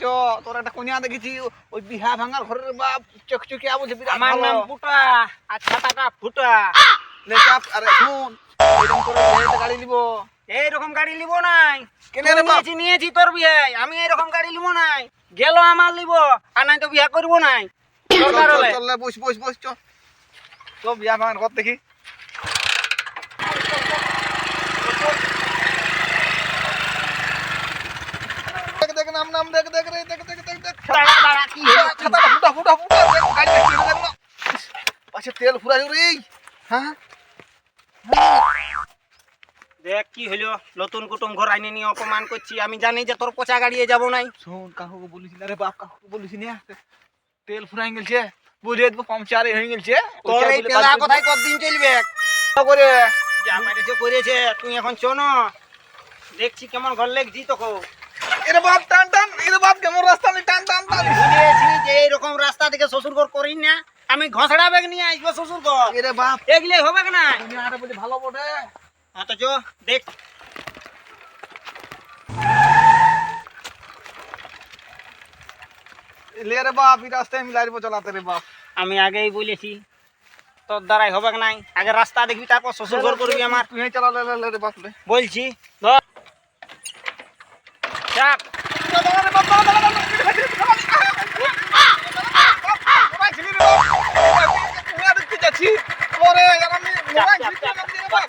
চ তোর একটা কন্যা দেখেছি ওই বিহা ভাঙার ঘরের বাপ চকচকিয়া বলছে বিরাট আমার নাম ফুটা আর ছাতাটা ফুটা। লে চাপ, আরে শুন এরকম করে বিয়েতে গাড়ি নিব। এইরকম গাড়ি লিবো নাই। কেনে রে বাপ? নিয়েছি নিয়েছি তোর বিয়ে আমি এরকম গাড়ি লিবো নাই। গেল আমার লিব আর নাই তো বিয়ে করব নাই। দরকার হলে। চল বস বস বস চল তো বিয়া ভাঙার ঘর দেখ দেখ নাম নাম দেখ দেখ রে দেখ দেখ দেখ দেখ দাঁড়া, দাঁড়া, কি হলো? ছাতাটা ফুটা ফুটা ফুটা দেখ গাড়ি দেখি দেখ না পাশে তেল ফুরাই রে। হ্যাঁ? দেখ কি নতুন কুটুম ঘর আইনে নিয়ে অপমান করছি। আমি জানি যে তোর পচা গাড়িয়ে যাব নাই। শোন কাকুকে বলিস না রে বাপ কাকুকে বলিস না। তেল ফুরাই গেছে বুঝে হয়ে গেছে তোর এই কোথায় কতদিন চলবে? করে। যা করেছে তুই এখন দেখছি কেমন ঘর লেগছি তোকে। এরে বাপ টান টান এরে বাপ কেমন রাস্তা নেই টান টান যে এইরকম রাস্তা থেকে শ্বশুর ঘর করি না। আমি ঘষড়া ব্যাগ নিয়ে আসব শ্বশুর ঘর এরে বাপ এগুলো হবে না তুমি আরে বলি ভালো বটে হ্যাঁ চো দেখ লে রে বাপ এই রাস্তায় আমি লাইব চালাতে রে বাপ আমি আগেই বলেছি তোর দ্বারাই হবে নাই আগে রাস্তা দেখবি তারপর শ্বশুর ঘর করবি আমার তুই লে রে বাপ বলছি ধর চাপ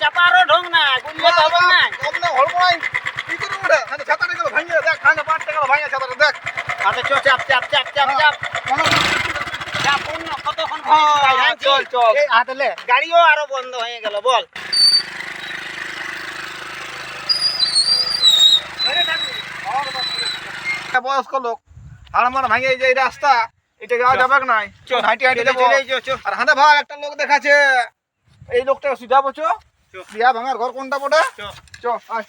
চাপারও ঢং না গুলিয়ে তো না অমনে হড়বো নাই। কি করব ওটা? খানে ছাতাটা গেলো ভাঙিয়ে দেখ, খানে ভাঙিয়ে ছাতাটা চাপ চাপ চাপ চাপ চাপ। চল, চল। এই গাড়িও আরও বন্ধ হয়ে গেল বল বয়স্ক লোক হাড়মাড় ভাঙিয়ে যে রাস্তা এটা যাওয়া যাবে নাই হাঁটি হাঁটি চলে। আর হাতে ভাগ একটা লোক দেখাচ্ছে এই লোকটা সিধা বছো। বিয়া ভাঙার ঘর কোনটা বটে? চো। আয়।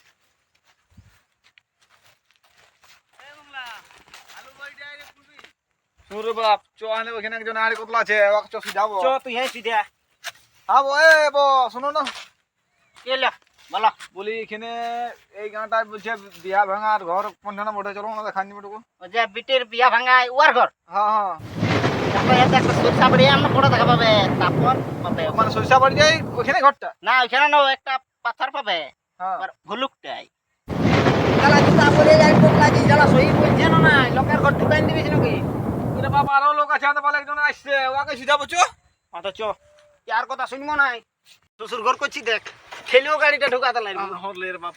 সুরে বাপ চ আনে ওখানে একজন আড়ি কতলা আছে? ওকে চ সিধাবো চো তুই হ্যাঁ সিধা। আবো এ বো শোনো না। এলে বলো। বলি এখানে এই গাঁটায় বলছে বিয়া ভাঙার ঘর কোনখানে বটে? চলো না দেখান দিবে যে বিটের বিয়া ভাঙায় ওয়ার ঘর। হ্যাঁ হ্যাঁ। পাথর পাবে। আর ভুলুকটাই জ্বালা জুতা পরে যায় পোকলা জি জ্বালা সহি বলছে না না লোকের ঘর ঢুকাই দিবিস নাকি? এরে বাবা আরও লোক আছে আমাদের একজন আসছে। ওকে সিধা বলছো অথচ আর কথা শুনব নাই শ্বশুর ঘর করছি দেখ। ঠেলেও গাড়িটা ঢুকাতে লাগবে। হরলে বাপ।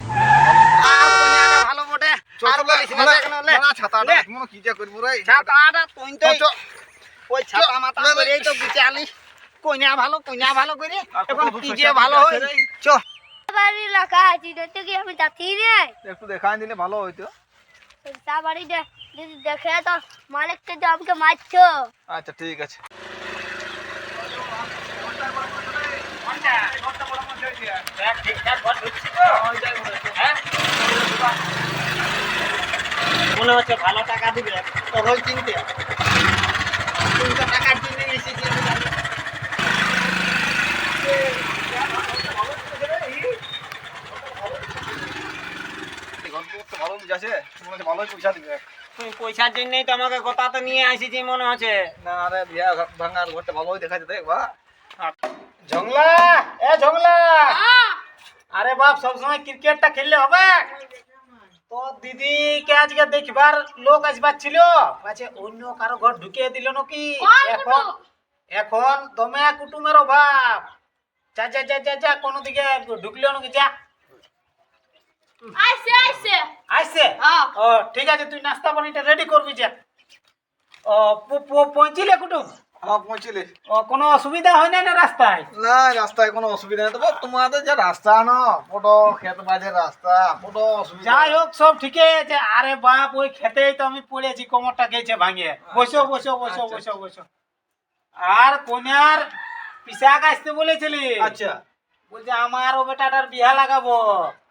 ভালো বটে। আর বলিস না দেখ না লে। ছাতাটা মনে কি যা করব রে। ছাতাটা তুই তো চ, চ। ওই ছাতা মাথা। করেই তো বিচালি কইনা ভালো কইনা ভালো করে। এখন কি যে ভালো হয় চ। বাড়ি লেখা আছে দেখতে কি আমি যাচ্ছি রে? একটু দেখাই দিলে ভালো হইতো। তা বাড়ি দে যদি দেখে তো মালিককে যে আমাকে মারছো। আচ্ছা ঠিক আছে। তো হ্যাঁ মনে হচ্ছে ভালো টাকা দিবে তখন কিনতে। পয়সার জন্যই তো আমাকে গোটাতে নিয়ে আসিছি মনে হচ্ছে। না আরে বিয়া ভাঙার ঘরটা ভালোই দেখাচ্ছে দেখ বা। ঝংলা এ ঝংলা আরে বাপ সবসময় ক্রিকেটটা খেললে হবে? তো দিদিকে আজকে দেখবার লোক আসবার ছিল? আছে অন্য কারও ঘর ঢুকিয়ে দিল নাকি? এখন এখন দমে কুটুমের অভাব যা যা যা যা যা কোনো দিকে ঢুকলো নাকি? যা। আইসে আইসে। আসছে হ্যাঁ। ও ঠিক আছে তুই নাস্তা পানিটা রেডি করবি যা। ও পৌঁছিলে কুটুম? পৌঁছিলে। কোনো অসুবিধা হয় না না রাস্তায়? না রাস্তায় কোনো অসুবিধা নেই। তবে তোমাদের যে রাস্তা না বড় ক্ষেত মাঝের রাস্তা বড় অসুবিধা। যাই হোক সব ঠিকই আছে। আরে বাপ ওই খেতেই তো আমি পড়েছি কোমরটা গেছে ভাঙিয়ে বসো বসো বসো আচ্ছা, বসো বসো। আর কোনার পিসাক আসতে বলেছিলি? আচ্ছা। বলছে আমার ও বেটাটার বিয়া লাগাবো।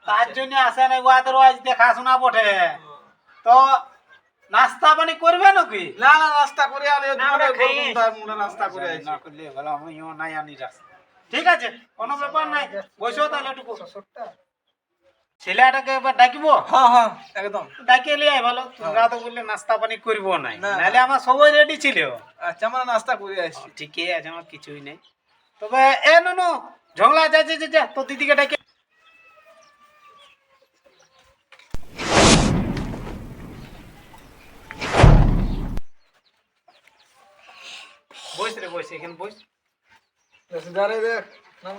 তার জন্য আসে নাই আদারওয়াইজ দেখাশোনা বটে। তো নাস্তা পানি করবে নাকি? না না রাস্তা করে আলে না। মুলে রাস্তা করে আইছি। না করলে ভালো আমিও নাই আনি রাস্তা। ঠিক আছে কোনো ব্যাপার নাই। বসো তাহলে একটু। ছেলেটাকে এবার ডাকিব? হ্যাঁ হ্যাঁ একদম। ডাকে লিয়ে ভালো তোমরা তো বললে নাস্তা পানি করব নাই। না, না। নাহলে আমার সবাই রেডি ছিল। আচ্ছা আমরা নাস্তা করে আসছি। ঠিকই আছে আমার কিছুই নেই। তবে এ নুনু ঝগলা যা যা যা, যা তোর দিদিকে ডাকে বস এখানে দেখ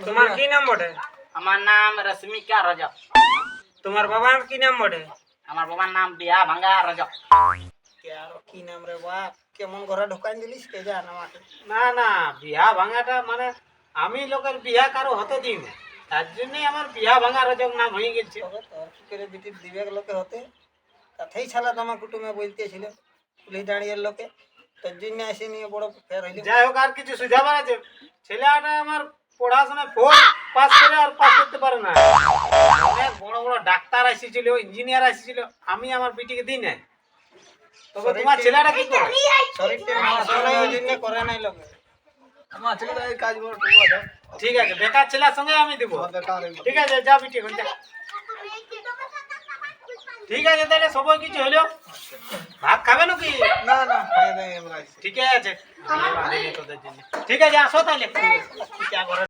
তোমার কি নাম বটে? আমার নাম রশ্মিকা রজক। তোমার বাবার কি নাম বটে? আমার বাবার নাম বিয়া ভাঙ্গা রজক। আর কি নাম রে বাপ? কেমন ঘরে ঢোকাই দিলিস কে জান আমাকে? না না বিয়া ভাঙাটা মানে আমি লোকের বিয়া কারও হতে দিই না। তার জন্যই আমার বিয়া ভাঙা রজক নাম হয়ে গেছে। তোর কি করে বিটির দিবেক লোকে হতে? তাতেই ছালা তোমার কুটুমে বলতেছিল পুলিশ দাঁড়িয়ে লোকে। তোর জন্য আসি নিয়ে বড় ফের হইলে। যাই হোক আর কিছু সুঝাবার আছে? ছেলেটা আমার পড়াশোনায় ফোর পাস করে আর পাস করতে পারে না। অনেক বড় বড় ডাক্তার এসেছিল ইঞ্জিনিয়ার এসেছিল আমি আমার বিটিকে দিই না তবে তোমার ছেলেটা কি করে? শরীরটা মাসলে ওই জন্য করে নাই লোকে। আমার ছেলেটা এই কাজ ঠিক আছে বেকার ছেলের সঙ্গে আমি দেবো। ঠিক আছে যা বিটি এখন যা ঠিক আছে তাহলে সবাই কিছু হলো। ভাত খাবে নাকি? না না খাই নাই আমরা ঠিক আছে। তোদের জন্য। ঠিক আছে আসো তাহলে